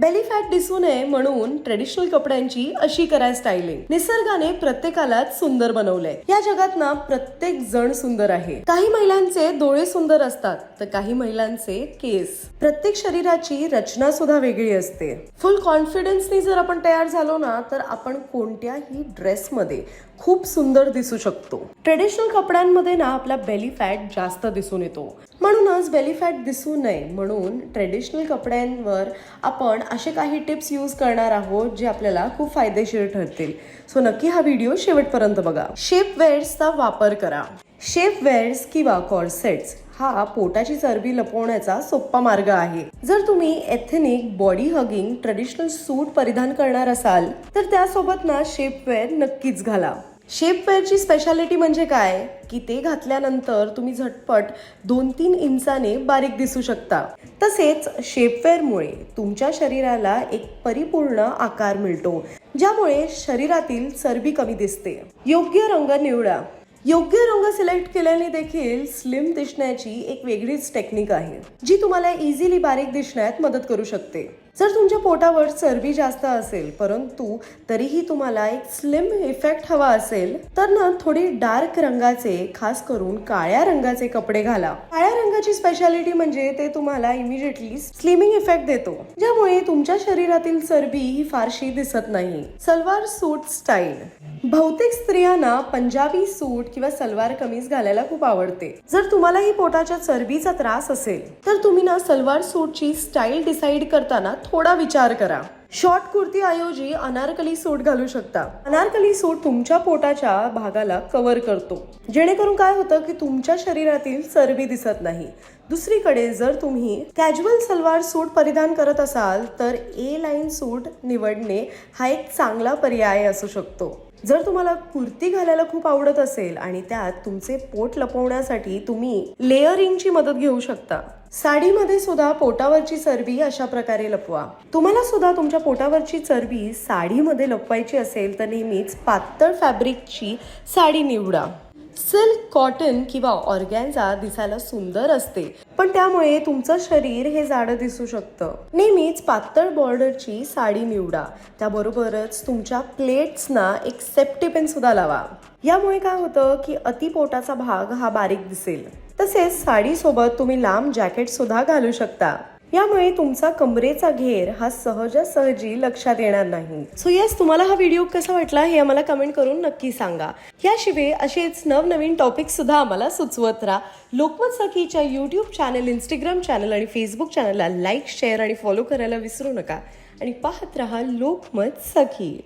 Belly fat दिसू नये म्हणून ट्रेडिशनल कपड्यांची अशी कराय स्टायलिंग निसर्गाने प्रत्येकालाच सुंदर बनवलंय. या जगात ना प्रत्येक जण सुंदर आहे. काही महिलांचे डोळे सुंदर असतात तर काही महिलांचे केस. प्रत्येक शरीराची रचना सुद्धा वेगळी असते. फुल कॉन्फिडन्सनी जर आपण तयार झालो ना तर आपण कोणत्याही ड्रेसमध्ये खूप सुंदर दिसू शकतो. ट्रेडिशनल कपड्यांमध्ये ना आपला बेली फॅट जास्त दिसून येतो. म्हणूनच बेली फॅट दिसू नये म्हणून ट्रेडिशनल कपड्यांवर आपण असे काही टिप्स यूज करणार आहोत जे आपल्याला खूप फायदेशीर ठरतील. सो नक्की हा व्हिडिओ शेवटपर्यंत बघा. शेप वेअर्सचा वापर करा. शेप वेअर्स किंवा कॉर्सेट्स हा पोटाची चरबी लपवण्याचा सोपा मार्ग आहे. जर तुम्ही ethnic body hugging traditional suit परिधान करणार असाल तर त्यासोबत ना शेपवेअर नक्कीच घाला. शेपवेअरची स्पेशालिटी म्हणजे काय? की ते घातल्यानंतर तुम्ही झटपट दोन तीन इंचाने बारीक दिसू शकता. तसेच शेपवेअरमुळे तुमच्या शरीराला एक परिपूर्ण आकार मिळतो ज्यामुळे शरीरातील चरबी कमी दिसते. योग्य रंग निवडा. योग्य रंग सिलेक्ट केल्याने देखील स्लिम दिसण्याची एक वेगळीच टेक्निक आहे जी तुम्हाला इझिली बारीक दिसण्यात मदत करू शकते. जर तुमच्या पोटावर चरबी जास्त असेल परंतु तरीही तुम्हाला एक स्लिम इफेक्ट हवा असेल तर ना थोडी डार्क रंगाचे खास करून काळ्या रंगाचे कपडे घाला. काळ्या रंगाची स्पेशालिटी म्हणजे ते तुम्हाला इमिजिएटली स्लिमिंग इफेक्ट देतो. ज्यामुळे तुमच्या शरीरातील चरबी ही फारशी दिसत नाही. सलवार सूट स्टाईल बहुतेक स्त्रियांना पंजाबी सूट किंवा सलवार कमीज घालायला खूप आवडते. जर तुम्हालाही पोटाच्या चरबीचा त्रास असेल तर तुम्ही ना सलवार सूटची स्टाईल डिसाईड करताना थोडा विचार करा. शॉर्ट कुर्ती ऐवजी अनारकली सूट घालू शकता. अनारकली सूट तुमच्या पोटाच्या भागाला कव्हर करतो. जेणेकरून काय होतं की तुमच्या शरीरातील चरबी दिसत नाही. दुसरीकडे जर तुम्ही कॅज्युअल सलवार सूट परिधान करत असाल तर ए लाईन सूट निवडणे हा एक चांगला पर्याय असू शकतो. जर तुम्हाला कुर्ती घालायला खूप आवडत असेल आणि त्यात तुमचे पोट लपवण्यासाठी तुम्ही लेअरिंगची मदत घेऊ शकता. साडीमध्ये सुद्धा पोटावरची चरबी अशा प्रकारे लपवा. तुम्हाला सुद्धा तुमच्या पोटावरची चरबी साडीमध्ये लपवायची असेल तर नेहमीच पातळ फॅब्रिकची साडी निवडा. सिल्क कॉटन किंवा ऑर्गॅन्झा दिसायला सुंदर असते. पण त्यामुळे तुमचं शरीर हे जाडं दिसू शकतं. नेहमीच पातळ बॉर्डरची साडी निवडा. त्याबरोबरच तुमच्या प्लेट्सना एक सेफ्टी पेन सुद्धा लावा. यामुळे काय होतं की अतिपोटाचा भाग हा बारीक दिसेल. तसेच साडीसोबत तुम्ही लांब जॅकेट सुद्धा घालू शकता. यामुळे तुमचा कमरेचा घेर हा सहजासहजी लक्षात येणार नाही. सो येस तुम्हाला हा व्हिडिओ कसा वाटला हे आम्हाला कमेंट करून नक्की सांगा. याशिवाय असेच नवनवीन टॉपिक सुद्धा आम्हाला सुचवत राहा. लोकमत सखीच्या युट्यूब चॅनल इंस्टाग्राम चॅनल आणि फेसबुक चॅनलला लाईक शेअर आणि फॉलो करायला विसरू नका. आणि पाहत रहा लोकमत सखी.